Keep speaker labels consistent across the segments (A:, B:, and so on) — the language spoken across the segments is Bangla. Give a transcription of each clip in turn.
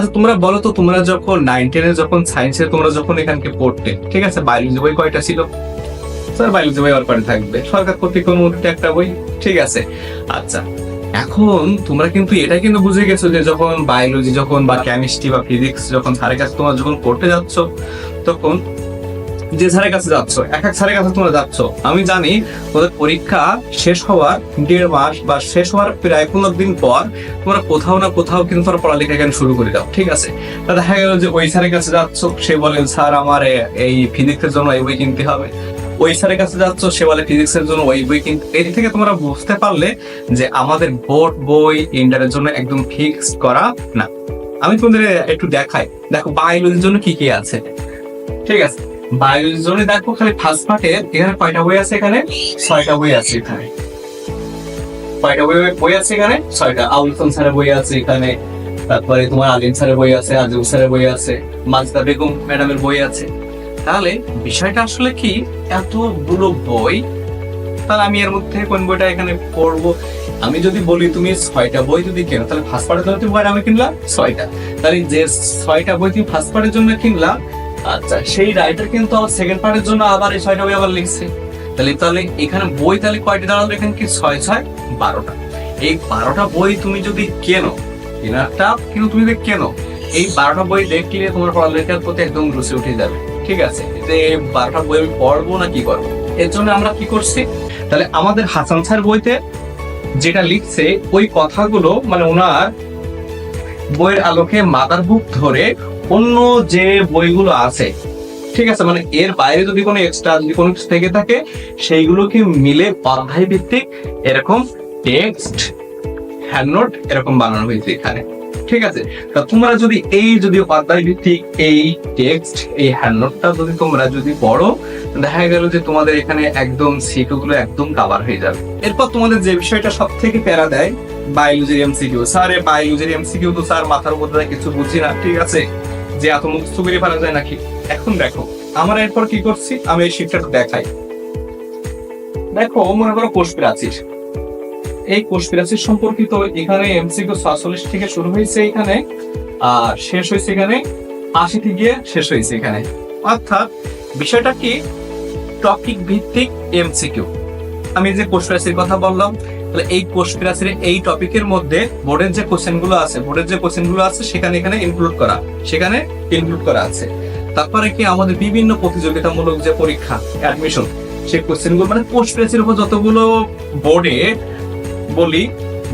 A: আচ্ছা তোমরা বলো তো, তোমরা যখন নাইন টেনে যখন সায়েন্সে তোমরা যখন এখানকে পড়তে, ঠিক আছে? বায়োলজি বই কয়টা ছিল? স্যার বায়োলজি বই আর থাকবে। সরকার কর্তৃক অনুমোদিত একটা বই, ঠিক আছে? আচ্ছা এখন তোমরা কিন্তু এটা কিন্তু বুঝে গেছো যে যখন বায়োলজি যখন বা কেমিস্ট্রি বা ফিজিক্স যখন স্যারের কাছে তোমরা যখন পড়তে যাচ্ছ, তখন যে স্যারের কাছে যাচ্ছ, এক এক স্যারের কাছে তোমরা যাচ্ছ, আমি জানি তোমাদের পরীক্ষা শেষ হওয়ার দেড় মাস বা শেষ হওয়ার প্রায় পনেরো দিন পর তোমরা কোথাও না কোথাও কিন্তু তোমরা পড়ালেখা এখানে শুরু করে দাও, ঠিক আছে? তা দেখা গেল যে ওই স্যারের কাছে যাচ্ছ, সে বলেন স্যার, আমার এই ফিজিক্সের জন্য এই বই কিনতে হবে। ওই স্যারের কাছে যাচ্ছ, সে বলে, ফিজিক্সের জন্য ওই বই কিনতে এর থেকে তোমরা বুঝতে পারলে যে আমাদের বোর্ড বই ইন্টারের জন্য একদম ফিক্স করা না। আমি তোমাদের একটু দেখাই। দেখো বায়োলজির জন্য কি কি আছে? ঠিক আছে? বায়োলজির জন্য দেখো খালি ফার্স্ট পার্টে এখানে কয়টা বই আছে এখানে? ছয়টা বই আছে এখানে। কয়টা বই বই আছে এখানে? ছয়টা। আউল খান স্যারের বই আছে এখানে। তারপরে তোমার আলিম স্যারের বই আছে আজিম স্যারের বই আছে, মাজদা বেগম ম্যাডামের বই আছে। তাহলে বিষয়টা আসলে কি? এতগুলো বই, তাহলে আমি এর মধ্যে কোন বইটা এখানে পড়ব? আমি যদি বলি তুমি ছয়টা বই যদি কেনো, তাহলে ফার্স্ট পার্টের জন্য তুমি বই আমি কিনলাম ছয়টা। তাহলে যে ছয়টা বই তুমি ফার্স্ট পার্টের জন্য কিনলাম আচ্ছা সেই রাইটার কিন্তু আবার সেকেন্ড পার্টের জন্য আবার এই ছয়টা বই আবার লিখছে। তাহলে তাহলে এখানে বই তাহলে কয়টা দাঁড়াল এখানে কি? ছয় ছয়, বারোটা। এই বারোটা বই তুমি যদি কেনো কেনারটা কিন্তু তুমি যদি কেনো, এই বারোটা বই দেখলে তোমার পড়ালেখার প্রতি একদম রুচি উঠে যাবে। ঠিক আছে? যে বারোটা বই আমি পড়ব না কি করব? এর জন্য আমরা কি করছি? তাহলে আমাদের হাসান স্যার বইতে যেটা লিখছে, ওই কথাগুলো মানে ওনার বইয়ের আলোকে মাদার বুক ধরে অন্য যে বইগুলো আছে, ঠিক আছে মানে এর বাইরে যদি কোনো এক্সট্রা যদি কোনো কিছু থেকে থাকে, সেইগুলোকে মিলে অধ্যায় ভিত্তিক এরকম টেক্সট হ্যান্ডনোট এরকম বানানো হয়েছে এখানে, ঠিক আছে? তা তোমরা যদি এই যদি অধ্যায় ভিত্তিক এই টেক্সট এই হ্যান্ডনোটটা যদি তোমরা যদি পড়ো, দেখা গেল যে তোমাদের এখানে একদম সিটু গুলো একদম কাভার হয়ে যাবে। এরপর তোমাদের যে বিষয়টা সব থেকে প্যারা দেয় বায়োলজির এমসিকিউ স্যার বায়োলজির এমসিকিউ তো স্যার মাথার উপর কিছু বুঝি না, ঠিক আছে? যে এত মুখস্থ করে ফেলা যায় নাকি? এখন দেখো, আমরা এরপর কি করছি? আমি এই শিটটা দেখাই। দেখো, মনে করো কোষ প্রাচীর। এই কোষ প্রাচীর সম্পর্কিত এখানে এমসিকিউ সাতচল্লিশ থেকে শুরু হয়েছে এখানে, আর শেষ হয়েছে এখানে, আশি থেকে গিয়ে শেষ হয়েছে এখানে। অর্থাৎ বিষয়টা কি? টপিক ভিত্তিক এমসিকিউ আমি যে কোষ প্রাচীর কথা বললাম তাহলে এই কোষ ক্লাসের এই টপিকের মধ্যে বোর্ডের যে কোশ্চেনগুলো আছে বোর্ডের যে কোশ্চেনগুলো আছে, সেখানে এখানে ইনক্লুড করা, সেখানে ইনক্লুড করা আছে। তারপরে কি আমাদের বিভিন্ন প্রতিযোগিতামূলক যে পরীক্ষা অ্যাডমিশন সেই কোশ্চেনগুলো মানে পোস্ট প্রেসের উপর যতগুলো বোর্ডে বলি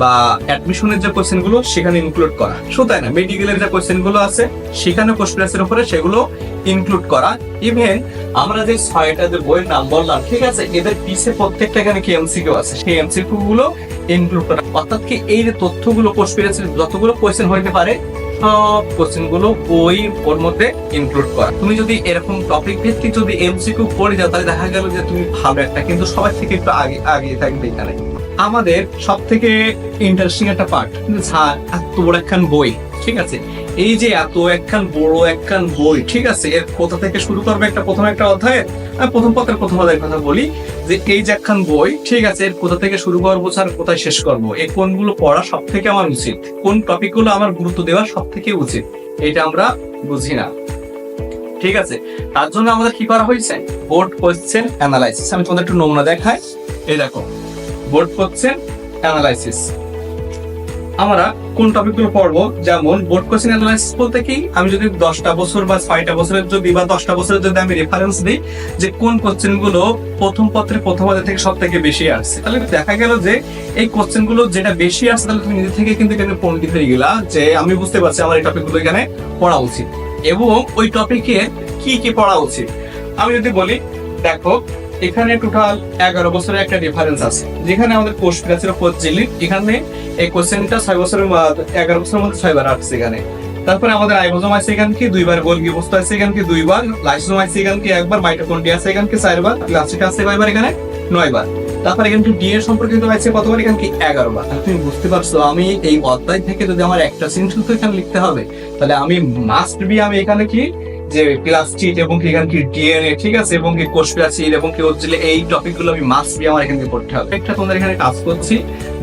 A: বা অ্যাডমিশনের যে কোশ্চেনগুলো, সেখানে ইনক্লুড করা। শুধু তাই না? মেডিকেলের যে কোশ্চেনগুলো আছে, সেখানে কোষ উপরে সেগুলো ইনক্লুড করা। ইভেন আমরা যে ছয়টা যে বইয়ের নাম বললাম, ঠিক আছে? এদের পিছে প্রত্যেকটা এখানে কি এমসিকিউ আছে? সেই এমসিকিউ গুলো ইনক্লুড করা। অর্থাৎ কি এই যে তথ্যগুলো কোষ যতগুলো কোশ্চেন হইতে পারে, সব কোশ্চেনগুলো ওই ওর মধ্যে ইনক্লুড করা। তুমি যদি এরকম টপিক ভিত্তিক যদি এমসিকিউ পড়ে যাও, তাহলে দেখা গেল যে তুমি ভালো একটা, কিন্তু সবার থেকে একটু আগে আগে থাকবে এখানে। আমাদের সব থেকে ইন্টারেস্টিং একটা পার্ট স্যার, এত বড় একখান বই, ঠিক আছে? এই যে এত একখান বড় একখান বই, ঠিক আছে? এর কোথা থেকে শুরু করবে একটা প্রথম একটা অধ্যায়? আমি প্রথম পত্রের প্রথম অধ্যায়ের কথা বলি যে এই যে একখান বই, ঠিক আছে, এর কোথা থেকে শুরু করব স্যার, কোথায় শেষ করব? এই কোনগুলো পড়া সব থেকে আমার উচিত? কোন টপিকগুলো আমার গুরুত্ব দেওয়া সব থেকে উচিত? এটা আমরা বুঝি না। ঠিক আছে? তার জন্য আমাদের কি করা হয়েছে? বোর্ড কোয়েশ্চেন অ্যানালাইসিস আমি তোমাদের একটু নমুনা দেখাই। এই দেখো। Board question analysis. আমরা কোন টপিকগুলো পড়ব? যেমন বোর্ড কোশ্চেন অ্যানালাইসিস বলতে কি, আমি যদি দশটা বছর বা ছয়টা বছরের যদি বা দশটা বছরের যদি আমি রেফারেন্স দিই যে কোন কোশ্চেনগুলো প্রথম পত্রে প্রথম অধ্যায় থেকে সব থেকে বেশি আসছে। তাহলে দেখা গেল যে এই কোশ্চেনগুলো যেটা বেশি আসছে, তাহলে তুমি নিজে থেকে কিন্তু এখানে পণ্ডিত হয়ে গেলা যে আমি বুঝতে পারছি আমার এই টপিকগুলো এখানে পড়া উচিত। এবং ওই টপিকে কি কি পড়া উচিত? আমি যদি বলি, দেখো এখানে টোটাল এগারো বছরের একটা রেফারেন্স আছে। যেখানে আমাদের কোর্স প্রাচীর উপর জিলি এখানে এই কোশ্চেনটা ছয় বছরের এগারো বছরের মধ্যে ছয়বার আসছে এখানে। তারপরে আমাদের আইবোজম আছে এখান কি? দুইবার গোলগি বস্তু আছে এখান কি? দুইবার। লাইসোজোম আছে এখান কি? একবার। মাইটোকন্ড্রিয়া আছে এখান কি? চারবার। প্লাস্টিক আছে কয়বার এখানে? নয়বার। তারপর এখান ডিএ সম্পর্কিত আছে কতবার? এখান কি? এগারো বার তুমি বুঝতে পারছ, আমি এই অধ্যায় থেকে যদি আমার একটা সিন শুধু এখানে লিখতে হবে, তাহলে আমি মাস্ট বি আমি এখানে কি যে প্লাস্টিক এবং কি এখানে কি ডিএনএ ঠিক আছে? এবং কি কোষ প্রাচীর এবং কি হচ্ছে এই টপিকগুলো আমি মাস্ট বি আমার এখানে পড়তে হবে। একটা তোমাদের এখানে কাজ করছি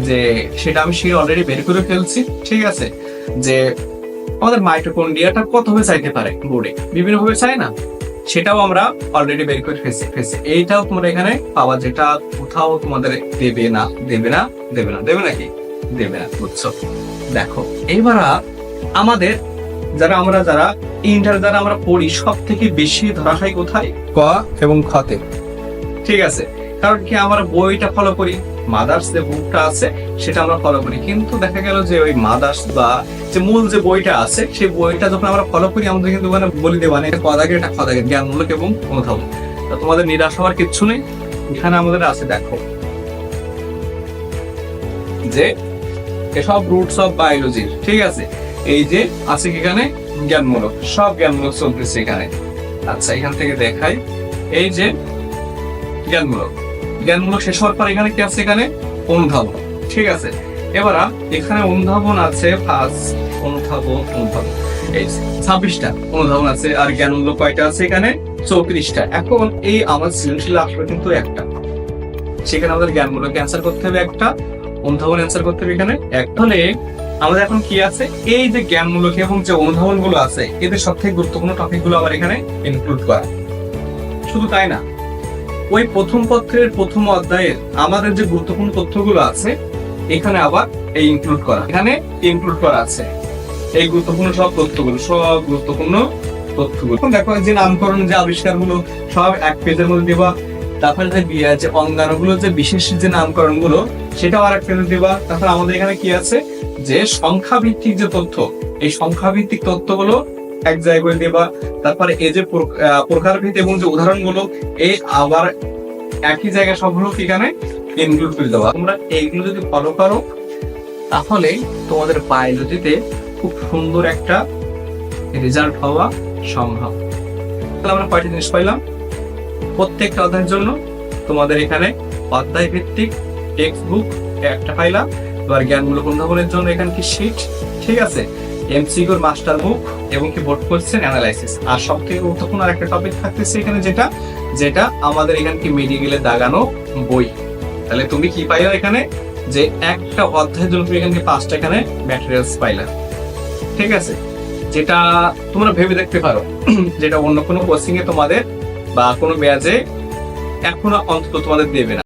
A: যে সেটা আমি সে অলরেডি বের করে ফেলছি, ঠিক আছে? যে আমাদের মাইটোকন্ড্রিয়াটা কত ভাবে চাইতে পারে বোর্ডে বিভিন্ন ভাবে চায় না? সেটাও আমরা অলরেডি বের করে ফেসে ফেসে এইটাও তোমরা এখানে পাওয়া যেটা কোথাও তোমাদের দেবে না দেবে না দেবে না, দেবে নাকি দেবে না, বুঝছ? দেখো, এবার আমাদের যারা আমরা যারা ইন্টার যারা আমরা পড়ি সব থেকে বেশি ধরা হয় কোথায়? ক এবং খতে। ঠিক আছে। কারণ কি আমরা বইটা ফলো করি মাদার্স যে বুকটা আছে সেটা আমরা ফলো করি। কিন্তু দেখা গেল যে ওই মাদার্স বা যে মূল যে বইটা আছে সেই বইটা যখন আমরা ফলো করি আমাদের কিন্তু ওখানে বলি দেওয়া নেই কদাগের এটা কদাগের জ্ঞানমূলক এবং অনুধাবন। তো তোমাদের নিরাশ হওয়ার কিচ্ছু নেই এখানে আমাদের আছে দেখো। যে এসব রুটস অফ বায়োলজির ঠিক আছে? এই যে আছে কি এখানে? জ্ঞানমূলক। সব জ্ঞানমূলক চলতেছে এখানে। আচ্ছা এখান থেকে দেখাই। এই যে জ্ঞানমূলক। জ্ঞানমূলক শেষ হওয়ার পর এখানে কি আছে এখানে? অনুধাবন। ঠিক আছে? এবার এখানে অনুধাবন আছে ফার্স্ট অনুধাবন অনুধাবন। এই ছাব্বিশটা অনুধাবন আছে আর জ্ঞানমূলক কয়টা আছে এখানে? চৌত্রিশটা। এখন এই আমার সৃজনশীল আসবে কিন্তু একটা। সেখানে আমাদের জ্ঞানমূলক অ্যান্সার করতে হবে একটা, অনুধাবন অ্যান্সার করতে হবে এখানে এক তাহলে আমাদের এখন কি আছে? এই যে জ্ঞানমূলক এবং যে অনুধাবনগুলো আছে, এদের সব থেকে গুরুত্বপূর্ণ টপিকগুলো আবার এখানে ইনক্লুড করা। শুধু তাই না, ওই প্রথম পত্রের প্রথম অধ্যায়ের আমাদের যে গুরুত্বপূর্ণ তথ্যগুলো আছে, এখানে আবার এই ইনক্লুড করা। এখানে ইনক্লুড করা আছে এই গুরুত্বপূর্ণ সব তথ্যগুলো, সব গুরুত্বপূর্ণ তথ্যগুলো। এখন দেখো যে নামকরণ, যে আবিষ্কারগুলো, সব এক পেজের মধ্যে দেবা তারপরে যে যে অঙ্গাণুগুলো যে বিশেষ যে নামকরণগুলো সেটাও আর এক পেজে দেবা তারপর আমাদের এখানে কি আছে? যে সংখ্যা ভিত্তিক যে তথ্য, এই সংখ্যা ভিত্তিক তথ্যগুলো এক জায়গায় দেবা তারপরে এই যে প্রকারভেদ এবং যে উদাহরণগুলো এই আবার একই জায়গায় সবগুলো এখানে? ইনক্লুড করে দেওয়া। তোমরা এইগুলো যদি ফলো করো, তাহলে তোমাদের বায়োলজিতে খুব সুন্দর একটা রেজাল্ট হওয়া সম্ভব। তাহলে আমরা কয়টি জিনিস পাইলাম? প্রত্যেকটা অধ্যায়ের জন্য তোমাদের এখানে অধ্যায় ভিত্তিক টেক্সট বুক একটা পাইলাম। এবার জ্ঞানমূলক অনুধাবনের জন্য এখানে কি শিট ঠিক আছে। এমসিকিউর মাস্টার বুক এবং কি বোর্ড কোয়েশ্চেন অ্যানালাইসিস আর সব থেকে গুরুত্বপূর্ণ আরেকটা টপিক থাকতেছে এখানে যেটা যেটা আমাদের এখানে কি মেডিকেলে দাগানো বই। তাহলে তুমি কি পাইলা এখানে? যে একটা অধ্যায়ের জন্য তুমি এখানে পাঁচটা এখানে ম্যাটেরিয়ালস পাইলা। ঠিক আছে? যেটা তোমরা ভেবে দেখতে পারো। যেটা অন্য কোনো কোচিং এ তোমাদের বা কোনো ব্যাচে এখনও অন্তত তোমাদের দেবে না।